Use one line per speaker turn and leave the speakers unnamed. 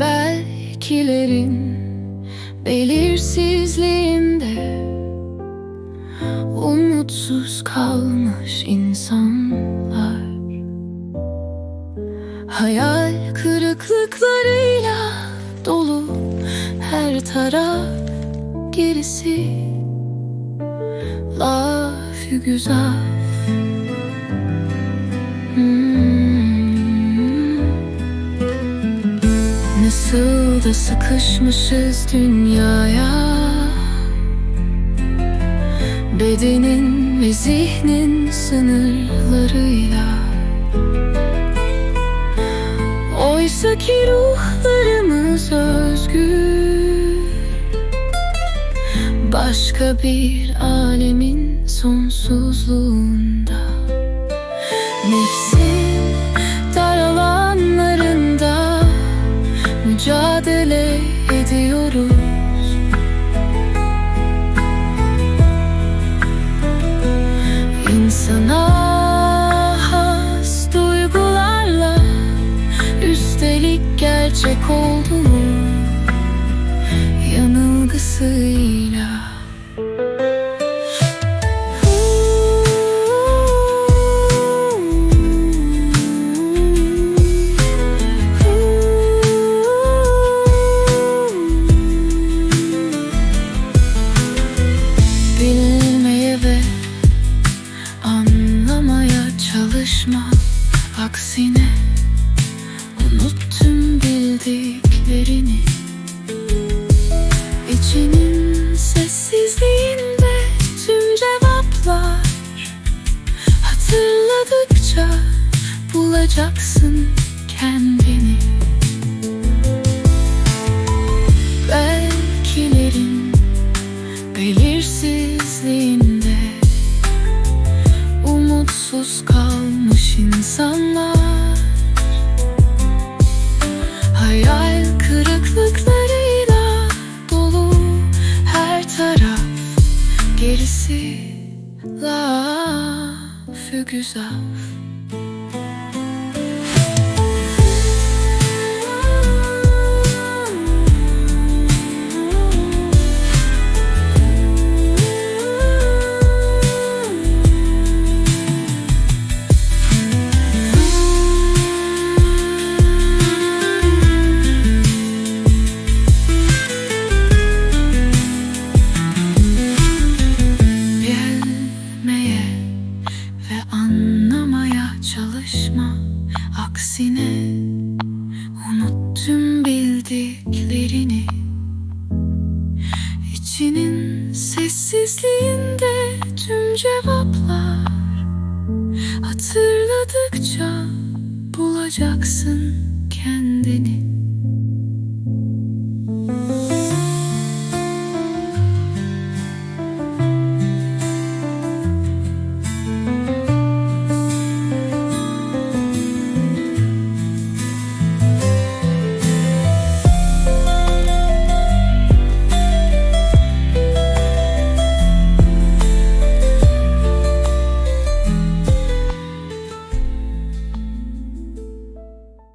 Belkilerin belirsizliğinde Umutsuz kalmış insanlar. Hayal kırıklıklarıyla dolu her taraf gerisi. Laf güzel da sıkışmışız dünyaya. Bedenin ve zihnin sınırlarıyla. Oysa ki ruhlarımız özgür. Başka bir alemin sonsuzluğunda. Nefsin yanılgısıyla Bilmeye ve anlamaya çalışma. Aksine unut tüm bildiklerini İçinin sessizliğinde tüm cevaplar Hatırladıkça bulacaksın kendini. Belkilerin belirsizliğinde Umutsuz kalmış insanlar Gerisi laf güzel çalışma Aksine unut tüm bildiklerini. İçinin sessizliğinde tüm cevaplar Hatırladıkça bulacaksın kendini